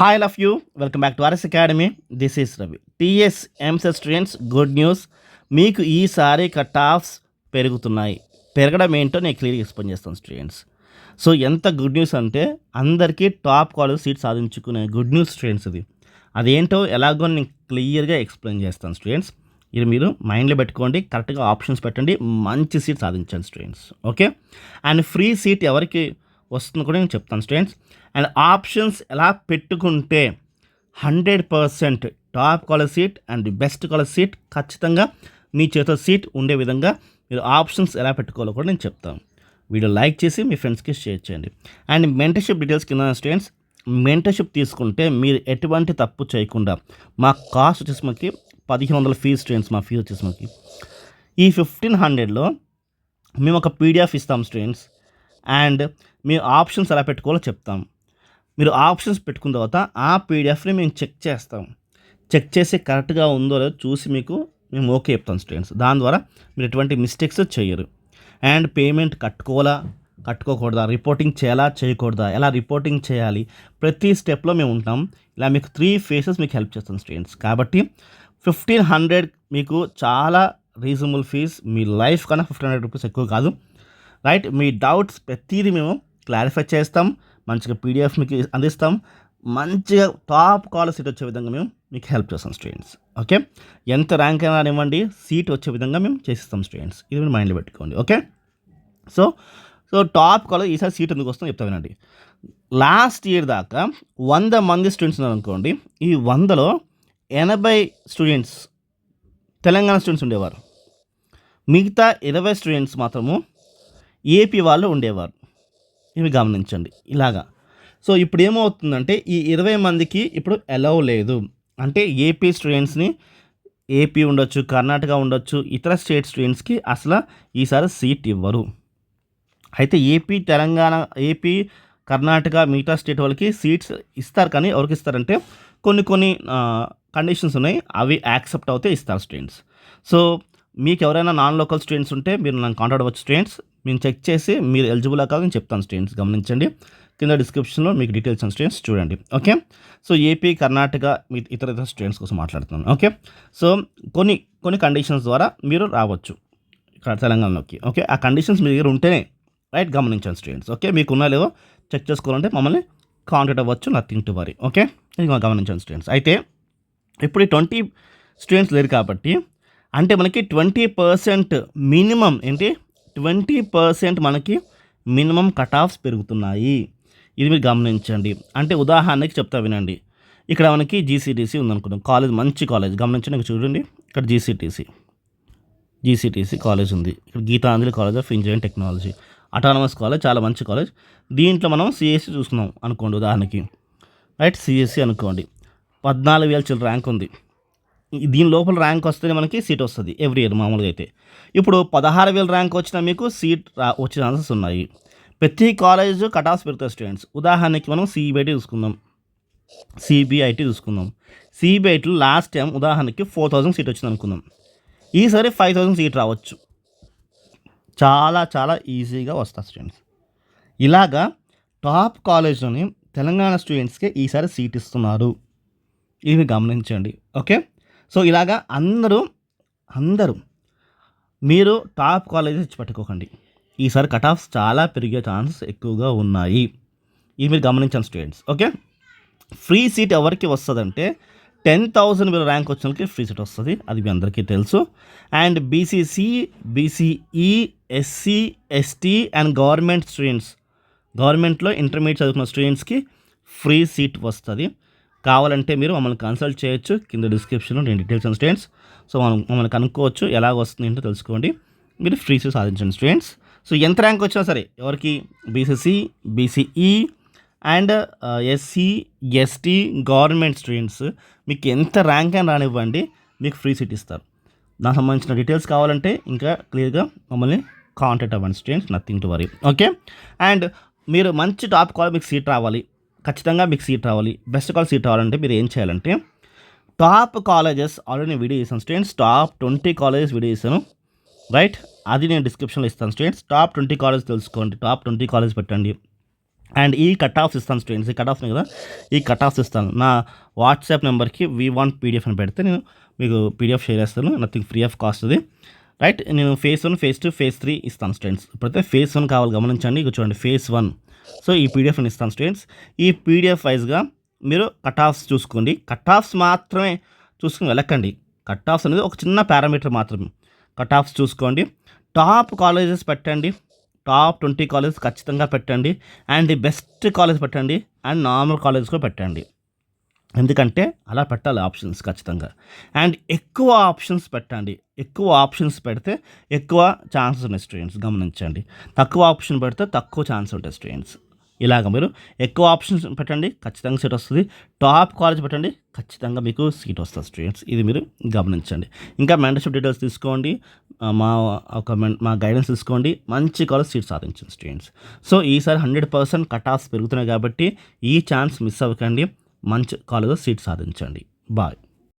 Hi love you welcome back to RS academy this is Ravi TS EAMCET students good news మీకు ఈసారి cut offs పెరుగుతున్నాయి. పెరగడం ఏంటో నేను క్లియర్గా ఎక్స్ప్లెయిన్ చేస్తాను స్టూడెంట్స్ సో ఎంత గుడ్ న్యూస్ అంటే అందరికీ టాప్ కాలేజ్ సీట్ సాధించుకునే గుడ్ న్యూస్ స్టూడెంట్స్ ఇది. అదేంటో ఎలాగో నేను క్లియర్గా ఎక్స్ప్లెయిన్ చేస్తాను స్టూడెంట్స్ ఇది మీరు మైండ్లో పెట్టుకోండి కరెక్ట్గా ఆప్షన్స్ పెట్టండి మంచి సీట్ సాధించండి students okay and free seat ఎవరికి వస్తుంది కూడా నేను చెప్తాను స్టూడెంట్స్ అండ్ ఆప్షన్స్ ఎలా పెట్టుకుంటే hundred percent top college seat and best college seat ఖచ్చితంగా మీ చేతిలో సీట్ ఉండే విధంగా మీరు ఆప్షన్స్ ఎలా పెట్టుకోవాలో కూడా నేను చెప్తాను. వీడియో లైక్ చేసి మీ ఫ్రెండ్స్కి షేర్ చేయండి. అండ్ మెంటర్షిప్ డీటెయిల్స్ కింద స్టూడెంట్స్ మెంటర్షిప్ తీసుకుంటే మీరు ఎటువంటి తప్పు చేయకుండా మా కాస్ట్ వచ్చేసి మనకి పదిహేను వందల ఫీజు స్టూడెంట్స్ మా ఫీజు వచ్చేసి మనకి. ఈ ఫిఫ్టీన్ హండ్రెడ్లో మేము ఒక పీడిఎఫ్ ఇస్తాం స్టూడెంట్స్ అండ్ మీ ఆప్షన్స్ ఎలా పెట్టుకోవాలో చెప్తాం. మీరు ఆప్షన్స్ పెట్టుకున్న తర్వాత ఆ పీడిఎఫ్ని మేము చెక్ చేస్తాం. చెక్ చేసి కరెక్ట్గా ఉందో లేదో చూసి మీకు మేము ఓకే చెప్తాం స్టూడెంట్స్. దాని ద్వారా మీరు ఎటువంటి మిస్టేక్స్ చేయరు. అండ్ పేమెంట్ కట్టుకోవాలా? కట్టుకోకూడదా? రిపోర్టింగ్ చేయాలా? చేయకూడదా? ఎలా రిపోర్టింగ్ చేయాలి? ప్రతి స్టెప్లో మేము ఉంటాం. ఇలా మీకు త్రీ ఫేసెస్ మీకు హెల్ప్ చేస్తాం స్టూడెంట్స్. కాబట్టి ఫిఫ్టీన్ హండ్రెడ్ మీకు చాలా రీజనబుల్ ఫీజ్ మీ లైఫ్ కన్నా ఫిఫ్టీన్ హండ్రెడ్ రూపీస్ ఎక్కువ కాదు. రైట్? మీ డౌట్స్ ప్రతిదీ మేము క్లారిఫై చేస్తాం. మంచిగా పీడిఎఫ్ మీకు అందిస్తాం. మంచిగా టాప్ కాలేజ్ సీట్ వచ్చే విధంగా మేము మీకు హెల్ప్ చేస్తాం స్టూడెంట్స్. ఓకే? ఎంత ర్యాంక్ అయినా ఇవ్వండి సీట్ వచ్చే విధంగా మేము చేసిస్తాం స్టూడెంట్స్. ఇది మీరు మైండ్లో పెట్టుకోండి. Okay? So so top college ఈసారి సీట్ ఎందుకు వస్తుందో చెప్తా వినండి. లాస్ట్ ఇయర్ దాకా వంద మంది స్టూడెంట్స్ ఉన్నారు అనుకోండి. ఈ వందలో ఎనభై స్టూడెంట్స్ తెలంగాణ స్టూడెంట్స్ ఉండేవారు. మిగతా ఇరవై స్టూడెంట్స్ మాత్రము ఏపీ వాళ్ళు ఉండేవారు. ఇవి గమనించండి. ఇలాగా. సో ఇప్పుడు ఏమవుతుందంటే ఈ ఇరవై మందికి ఇప్పుడు అలౌ లేదు. అంటే ఏపీ స్టూడెంట్స్ని ఏపీ ఉండొచ్చు కర్ణాటక ఉండొచ్చు ఇతర స్టేట్ స్టూడెంట్స్కి అసలు ఈసారి సీట్ ఇవ్వరు. అయితే ఏపీ తెలంగాణ ఏపీ కర్ణాటక మిగతా స్టేట్ వాళ్ళకి సీట్స్ ఇస్తారు కానీ ఎవరికి ఇస్తారంటే కొన్ని కొన్ని కండిషన్స్ ఉన్నాయి. అవి యాక్సెప్ట్ అవుతే ఇస్తారు స్టూడెంట్స్. సో మీకు ఎవరైనా నాన్ లోకల్ స్టూడెంట్స్ ఉంటే మీరు నన్ను కాంటాక్ట్ అవ్వచ్చు స్టూడెంట్స్. మేము చెక్ చేసి మీరు ఎలిజిబుల్ కాదు నేను చెప్తాను స్టూడెంట్స్ గమనించండి. కింద డిస్క్రిప్షన్లో మీకు డీటెయిల్స్ అండ్ స్టూడెంట్స్ చూడండి. ఓకే సో ఏపీ కర్ణాటక మీ ఇతర ఇతర స్టూడెంట్స్ కోసం మాట్లాడుతున్నాను. ఓకే సో కొన్ని కొన్ని కండిషన్స్ ద్వారా మీరు రావచ్చు. ఇక్కడ తెలంగాణలోకి. ఓకే ఆ కండిషన్స్ మీ దగ్గర ఉంటేనే రైట్ గమనించండి స్టూడెంట్స్ ఓకే మీకు ఉన్నా లేదో చెక్ చేసుకోవాలంటే మమ్మల్ని కాంటాక్ట్ అవ్వచ్చు నథింగ్ టు వరీ. ఓకే ఇది గమనించండి స్టూడెంట్స్ అయితే ఇప్పుడు ఈ ట్వంటీ స్టూడెంట్స్ లేరు కాబట్టి అంటే మనకి ట్వంటీ పర్సెంట్ మినిమం ఏంటి? ట్వంటీ పర్సెంట్ మనకి మినిమం కట్ ఆఫ్స్ పెరుగుతున్నాయి. ఇది మీరు గమనించండి. అంటే ఉదాహరణకి చెప్తా వినండి. ఇక్కడ మనకి జీసీటీసీ ఉందనుకుందాం. కాలేజ్ మంచి కాలేజ్. గమనించండి ఇక్కడ చూడండి. ఇక్కడ జీసీటీసీ జీసీటీసీ కాలేజ్ ఉంది. ఇక్కడ Geetanjali college of engineering technology. Autonomous college చాలా మంచి కాలేజ్. దీంట్లో మనం సిఎస్సి చూసుకున్నాం అనుకోండి ఉదాహరణకి. రైట్? సిఎస్సి అనుకోండి. పద్నాలుగు వేల చిల్లర ర్యాంక్ ఉంది. దీని లోపల ర్యాంక్ వస్తేనే మనకి సీట్ వస్తుంది ఎవ్రీ ఇయర్ మామూలుగా అయితే. ఇప్పుడు పదహారు వేల ర్యాంక్ వచ్చినా మీకు సీట్ రా వచ్చే ఛాన్సెస్ ఉన్నాయి. ప్రతి కాలేజ్ కట్ ఆఫ్ పెడతారు స్టూడెంట్స్ ఉదాహరణకి మనం సిబిఐటి చూసుకుందాం. సిబిఐటి చూసుకుందాం. సిబిఐటీలో లాస్ట్ టైం ఉదాహరణకి ఫోర్ థౌజండ్ సీట్ వచ్చింది అనుకుందాం. ఈసారి ఫైవ్ థౌజండ్ సీట్ రావచ్చు. చాలా చాలా ఈజీగా వస్తారు స్టూడెంట్స్ ఇలాగా టాప్ కాలేజ్లోని తెలంగాణ స్టూడెంట్స్కి ఈసారి సీట్ ఇస్తున్నారు. ఇవి గమనించండి. ఓకే సో ఇలాగా అందరూ అందరూ మీరు టాప్ కాలేజెస్ ఇచ్చి పెట్టుకోకండి. ఈసారి కట్ ఆఫ్స్ చాలా పెరిగే ఛాన్సెస్ ఎక్కువగా ఉన్నాయి. ఇవి మీరు గమనించండి స్టూడెంట్స్ ఓకే? ఫ్రీ సీట్ ఎవరికి వస్తుందంటే టెన్ థౌసండ్ మీరు ర్యాంక్ వచ్చిన వాళ్ళకి ఫ్రీ సీట్ వస్తుంది. అది మీ అందరికీ తెలుసు. And BCC BCE SC ST and government students గవర్నమెంట్లో ఇంటర్మీడియట్ చదువుకున్న స్టూడెంట్స్కి ఫ్రీ సీట్ వస్తుంది. కావాలంటే మీరు మమ్మల్ని కన్సల్ట్ చేయొచ్చు. కింద డిస్క్రిప్షన్లో నేను డీటెయిల్స్ అండ్ స్టూడెంట్స్. సో మనం మమ్మల్ని కనుక్కోవచ్చు ఎలాగ వస్తుంది ఏంటో తెలుసుకోండి. మీరు ఫ్రీస్ సాధించండి స్టూడెంట్స్. సో ఎంత ర్యాంక్ వచ్చినా సరే ఎవరికి? BCC BCE and uh, SC ST government students. మీకు ఎంత ర్యాంక్ అని రానివ్వండి మీకు ఫ్రీ సీట్ ఇస్తారు. దానికి సంబంధించిన డీటెయిల్స్ కావాలంటే ఇంకా క్లియర్గా మమ్మల్ని కాంటాక్ట్ అవ్వండి students nothing to worry okay and మీరు మంచి టాప్ కాల్ మీకు సీట్ రావాలి. ఖచ్చితంగా మీకు సీట్ రావాలి. బెస్ట్ కాల్ సీట్ రావాలంటే మీరు ఏం చేయాలంటే టాప్ కాలేజెస్ ఆల్రెడీ నేను వీడియో చేశాను. Students top twenty colleges video చేశాను. రైట్ అది నేను డిస్క్రిప్షన్లో ఇస్తాను. స్టూడెంట్స్ టాప్ ట్వంటీ కాలేజ్ తెలుసుకోండి. టాప్ ట్వంటీ కాలేజ్ పెట్టండి. అండ్ ఈ కట్ ఆఫ్స్ ఇస్తాను స్టూడెంట్స్ ఈ కట్ ఆఫ్ కదా? ఈ కట్ ఆఫ్స్ ఇస్తాను. నా వాట్సాప్ నెంబర్కి వి వాంట్ పీడిఎఫ్ అని పెడితే నేను మీకు పీడిఎఫ్ షేర్ చేస్తాను. నథింగ్ ఫ్రీ ఆఫ్ కాస్ట్ అది. రైట్ నేను phase one phase two phase three ఇస్తాను స్టూడెంట్స్ ఇప్పుడైతే ఫేస్ వన్ కావాలి గమనించండి. ఇక చూడండి ఫేస్ వన్ సో ఈ పీడిఎఫ్ని ఇస్తాను స్టూడెంట్స్ ఈ పీడిఎఫ్ వైజ్గా మీరు కట్ ఆఫ్స్ చూసుకోండి. కట్ ఆఫ్స్ మాత్రమే చూసుకుని వెళ్ళకండి. కట్ ఆఫ్స్ అనేది ఒక చిన్న పారామీటర్ మాత్రమే. కట్ ఆఫ్స్ చూసుకోండి. టాప్ కాలేజెస్ పెట్టండి. టాప్ ట్వంటీ కాలేజెస్ ఖచ్చితంగా పెట్టండి. అండ్ ది బెస్ట్ కాలేజ్ పెట్టండి. అండ్ నార్మల్ కాలేజ్ కూడా పెట్టండి. ఎందుకంటే అలా పెట్టాలి ఆప్షన్స్ ఖచ్చితంగా. అండ్ ఎక్కువ ఆప్షన్స్ పెట్టండి. ఎక్కువ ఆప్షన్స్ పెడితే ఎక్కువ ఛాన్సెస్ ఉన్నాయి స్టూడెంట్స్ గమనించండి. తక్కువ ఆప్షన్ పెడితే తక్కువ ఛాన్స్ ఉంటాయి స్టూడెంట్స్ ఇలాగ మీరు ఎక్కువ ఆప్షన్స్ పెట్టండి ఖచ్చితంగా సీట్ వస్తుంది. టాప్ కాలేజ్ పెట్టండి ఖచ్చితంగా మీకు సీట్ వస్తుంది స్టూడెంట్స్ ఇది మీరు గమనించండి. ఇంకా మెంటర్షిప్ డీటెయిల్స్ తీసుకోండి. మా ఒక మా గైడెన్స్ తీసుకోండి. మంచి కాలేజ్ సీట్ సాధించండి స్టూడెంట్స్ సో ఈసారి హండ్రెడ్ పర్సెంట్ కట్ ఆఫ్స్ పెరుగుతున్నాయి కాబట్టి ఈ ఛాన్స్ మిస్ అవ్వకండి. మంచి కాలుగా సీట్ సాధించండి. బాయ్.